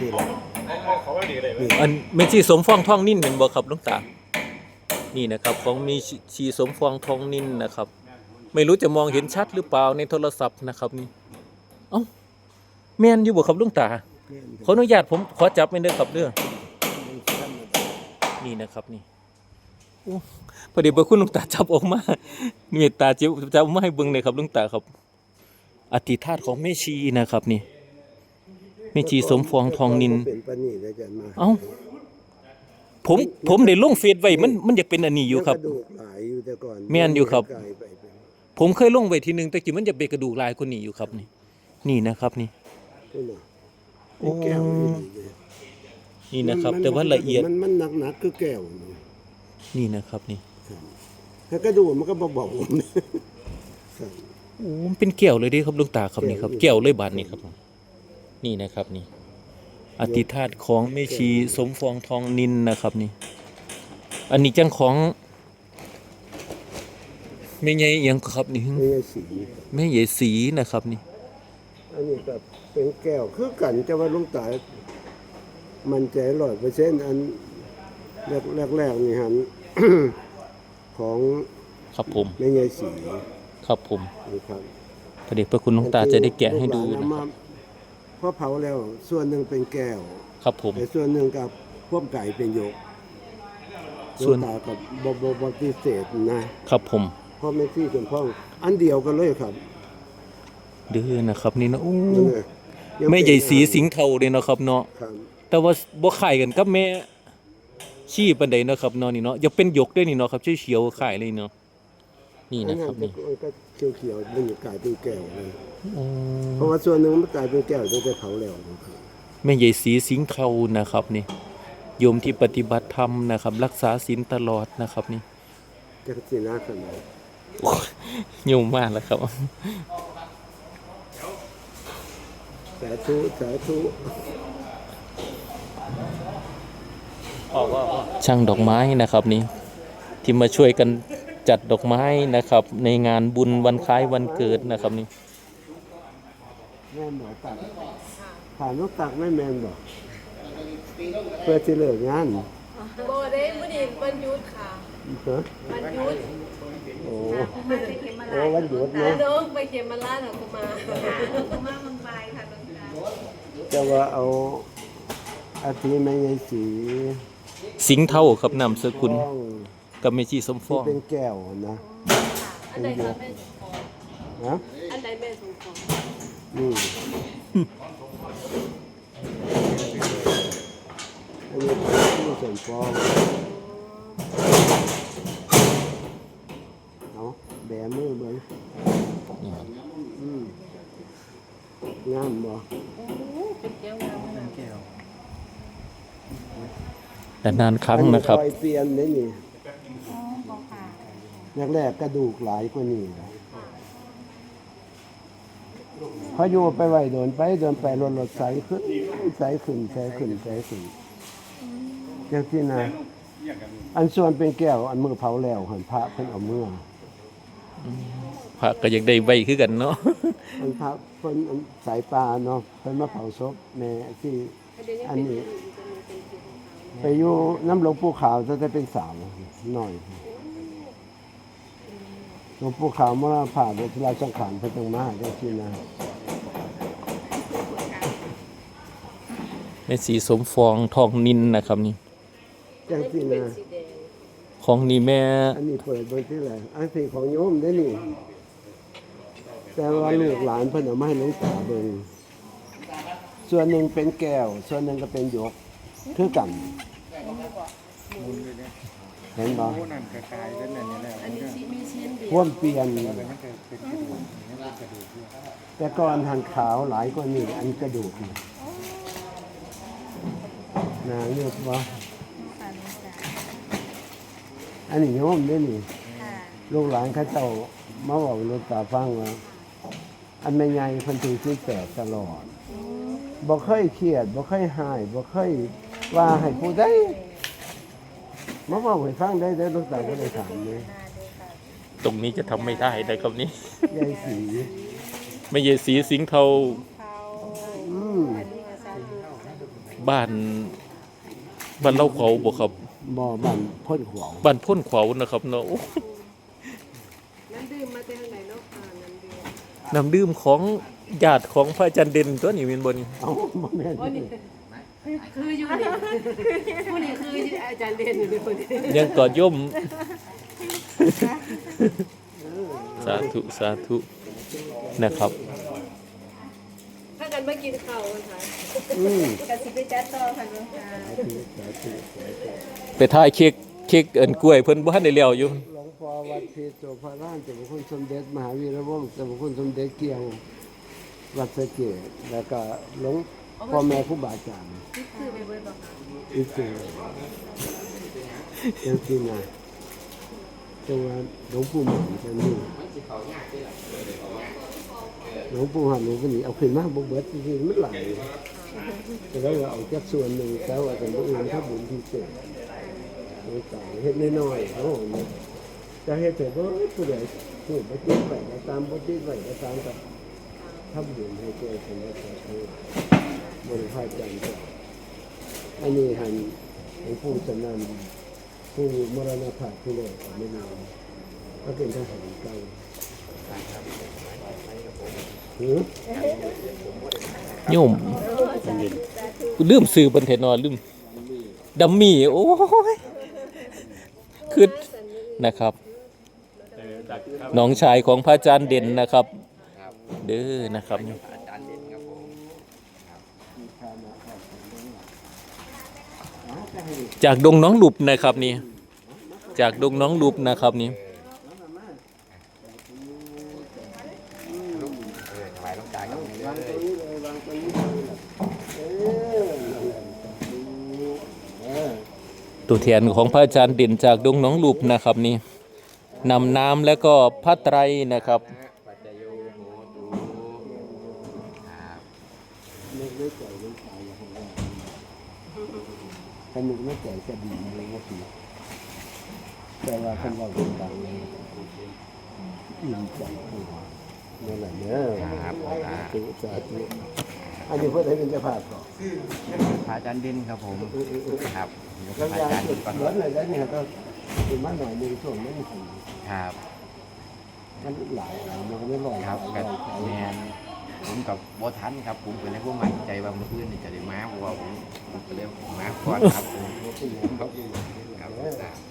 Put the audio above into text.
ที่ละเขาว่าดีเลยนี่อันแม่ชีสมฟองทองนินเป็นบ่ครับหลุงตา นี่นะครับของมีชีสมฟองทองนินนะครับ ไม่รู้จะมองเห็นชัดหรือเปล่าในโทรศัพท์นะครับนี่เอ้าแม่นอยู่บ่ครับหลุงตาแม่นขออนุญาตผมขอจับไม่ได้อครับเด้อมันธรรมดานี่นะครับนี่โอ้พอดีเบอร์คุณหลุงตาจับออกมาเมตตาจับจับออกมาให้เบิ่งเลยครับหลุงตาครับ อธิธาตุของแม่ชีนะครับนี่ แม่ชีสมฟองทองนิน เป็นปานนี่ได้กันมาเอ้า ผมผมได้ลงเฟซไว้มันมันอยากเป็นอันนี้อยู่ครับกระดูกหลายอยู่แต่ก่อนแม่นอยู่ครับ กลายไปเป็นผมเคยลงไว้ทีนึงแต่กี้มันจะเป็นกระดูกลายคนนี้อยู่ครับนี่ นี่นะครับนี่นี่น่ะโอ้ เป็นแก้วนี่เลยนี่นะครับมัแต่ว่าละเอียดมันมันหนักๆคือแก้วนี่นี่นะครับนี่ถ้ากระดูกมันก็บ่บอกผมครับโอ้มันเป็นแก้วเลยเดิครับหลุงตาครับนี่ครับแก้วเลยบาดนี่ครับ นี่นะครับนี่ อธิธาตุของแม่ชีสมฟองทองนินนะครับนี่ อันนี้จังของแม่ใหญ่อิหยังครับนี่ไม่ใช่สีแม่ใหญ่สีนะครับนี่ อันนี้ก็เป็นแก้วคือกันแต่ว่าลุงตามันใจร้อยเปอร์เซ็นต์อันแรกแรกแรกนี่ฮันของครับผมแม่ใหญ่สีครับผมนี่ครับพระเดชพระคุณหลวงตาจะได้แกะให้ดูลูกหลานะนคเอารับมา พอเผาแล้วส่วนหนึ่งเป็นแก้วครับผม แต่ส่วนหนึ่งกับพวกไก่เป็นหยกส่วนหลงตากับบบบบพิเศษนะครับผม พ่อแม่ที่เป็นพ่ออันเดียวกันเลยครับเดือนะครับนี่นะโอ้นั่นน่ะยังแม่ใหญ่สีเป็นสิงเทาเลยเนาะครับเนาะ ครับแต่ว่าบ่ไข่กันกับแม่ชี้ปานใดเนาะครับเนาะนี่เนาะอย่าเป็นหยกด้วยนี่เนาะครับเขียวๆไข่เลยเนาะ นี่นะครับนี่มันก็เขียวๆมันกลายเป็นแก้วเลยอ๋อเพราะว่าส่วนหนึ่งมันกลายเป็นแก้วตั้งแต่เผาแล้วนะครับแม่ใหญ่สีสิงเทานะครับนี่โยมที่ปฏิบัติธรรมนะครับ รักษาศีลตลอดนะครับนี่จะสีหน้าขนาดโยมมากแล้วครับสาธุสาธุช่างดอกไม้นะครับนี่ที่มาช่วยกัน จัดดอกไม้นะครับ ในงานบุญวันคล้ายวันเกิดนะครับนี่แม่หมอตักผ่านลูกตักไม่แมนบอกเพื่อที่เลิกงานโบเด้มื้อนี้วันหยุดค่ะฮะวันหยุดโอ้โอ้วันหยุดตาเนาะน้องไปเข็มมาลาดของกูมามาเมืองไทยค่ะหลวงตาจะว่าเอาอาทิแม่ยายสีสิงเท่าครับนามสกุล ต้อง กับเมชีสมฟที่องเป็นแก้วนะอันใดคะแม่สมพรฮะอันใดแม่สมพรนี่อันนี้ที่สมฟองเอาแบมือเบิ้งอืมงามบ่เป็นแก้วงามขนาดนี้แต่นานครั้งนะครับอัอยเปลี่ยนได้นี่อ๋อบอกค่ะ แรกๆกระดูกหลายกว่านี้นะพออยู่ไปไหวโดนไปเดินไปรถรถใสขึ้นใสขึ้นใสขึ้นใสขึ้นจังที่นะอันส่วนเป็นแก้ว อันมือเผาแล้วหันพระเพิ่นเอามือพระก็ยังได้ไว้คือกันเนาะอันพระเพิ่นอันสายปลาเนาะเพิ่นมาเผาศพแม่ที่เดี๋ยวนี้อันเป็นนี้จะมีเป็นสีขาวไปอยู่น้ำหลวงปู่ขาวจะได้เป็นสาวหน่อย หลวงปู่ขาวมรณภาพโดยที่ราชสังขารเพิ่นต้องมาได้ที่นะแม่สีสมฟองทองนินนะครับนี่จังที่เป็นนะสีแดงของนี่แม่ อันนี้เปิดเบอร์ที่ไหนอันที่ของโยมได้นี่แต่ว่าลูกหลานเพิ่นเอามาให้หลวงตาเบิ่งส่วนหนึ่งเป็นแก้ว ส่วนหนึ่งก็เป็นหยกคือกัน เห็นบ่ผู้นั่นกระจายเป็นอย่างนี้แหละอันนี้สีมีชิ้นเดียวพ่วมเปลี่ยนมันจะเป็นกระดูกนี่เป็นกระดูกด้วยแต่ก่อนหันขาวหลายกว่านี้อันกระดูกนี่นาเรียกว่าค่ะหลวงตาอันนี้โยมได้นี่ ค่ะลูกหลานเขาเจ้ามาบอกหลูกตาฟังว่า อันแม่ใหญ่เพิ่นถือศีลแปดตลอดบ่เคยเครียดบ่เคยหายบ่เคยว่าให้ผู้ใด มาบอกให้ฟังได้ได้อลูกตาก็เลยถามเลยตรงนี้จะทำไม่ได้นะครับนี่ยายสีไม่ใช่สีสิงเทาเขาอืมอันนี้ก็สาธุยบ้านบ้านเล่าเขาบ่ครับบ่บ้านพ่นขวาวบ้านพ่นขวาวนะครับเนาะโอ้น้ำดื่มมาจากทางไหนเนาะอ่าน้ำดื่มน้ำดื่มของญาติของพระอาจารย์เด่นตัวนี้แม่นบ่นี่เอ้าบ่แม่นโอ้นี่ คืออยู่นี่ผู้นี้คืออาจารย์เรียนอยู่ในคนนี้ยังกอดย่มสาธุสาธุนะครับถ้ากันไม่กินข้าวกันค่ะอืมกสิไปจัดต่อค่ะหลวงตาสาธุสาธุไปถ่ายเค้กเค้กเอิ้นกล้วยเพิ่นบ่ทันได้แล้วอยู่หลวงพ่อวัดเพชรโสภารามเจ้าพระคุณสมเด็จมหาวีระวงศ์เจ้าพระคุณสมเด็จเกียงวัดสะเกษแล้วก็หลวง พ่อแม่ครูบาอาจารย์คือไปเบิดบอกค่ะอีกสิ่งเป็นที่นาจังหวัดหลวงปู่หมันจะนี่หลวงปู่หันหลวงปู่นี่เอาขึ้นมาบ่เบิดจริงๆมันหลายแต่ว่าเอาจักส่วนหนึ่งแต่ว่าเป็นผู้อื่นถ้าบุญพิเศษโดยการเฮ็ดน้อยๆเขาเนี่ยจะเฮ็ดแต่ว่าผู้ใดผู้บ่ติดไว้ก็ตามบ่ติดไว้ก็ตามกับทำบุญให้แก่คนละสาธุ บริพาจันทร์อันนี้หันหลวงปู่สนันผู้มรณภาพผู้โลกไม่นานก็เป็นทหารเก่าหือ โยมลืมซื้อเพิ่นเทนอนลืมดัมมี่โอ้ยคือนะครับ น้องชายของพระอาจารย์เด่นนะครับ เด้อนะครับ จากดงน้องหลุบนะครับนี่จากดงน้องหลุบนะครับนี่ตรงนี้เถียเออนั่นแหละเออตัวแทนของพระอาจารย์เด่นจากดงน้องหลุบนะครับนี่นำน้ำแล้วก็ผ้าไตรนะครับ นึกไม่ใจน้ำตาอย่างไร ถ้านึกไม่ใจจะดีเลยว่าสิแต่ว่าคำว่าต่างเลยอิ่มใจนั่นแหละเนอะสาธุสาธุอันนี้เพื่อให้เป็นเจ้าภาพก่อนพระอาจารย์ดินครับผมครับแล้วพระยาอาจารย์สุดิดนก่อนเหลือเลยแล้วเนี่ยก็เป็นมาหน่อยหนึ่งส่วนไม่ถึงครับมันหลายหลายมันไม่ลอยครับกักันบแมน ผมกับโบทันครับ ผมเป็นให้ผู้มั่นใจว่าเมื่อคืนนี่จะได้มาเพราะว่าผมผมก็เลยมาก่อนครับผมครับครับ